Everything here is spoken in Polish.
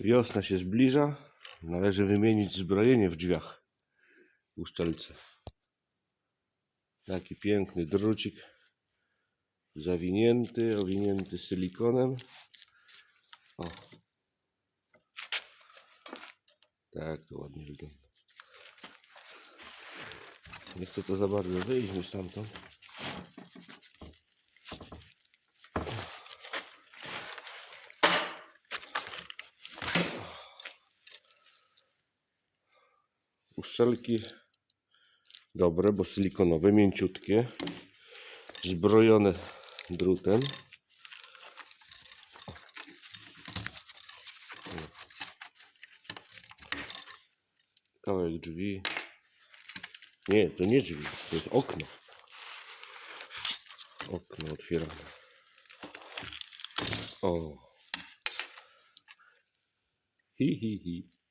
Wiosna się zbliża. Należy wymienić zbrojenie w drzwiach uszczelce. Taki piękny drucik. Zawinięty, owinięty silikonem. O. Tak to ładnie wygląda. Nie chcę to za bardzo wyjść stamtąd. Uszczelki dobre, bo silikonowe, mięciutkie, zbrojone drutem. Kawałek drzwi. Nie, to nie drzwi, to jest okno. Okno otwierane. O. Hi, hi, hi.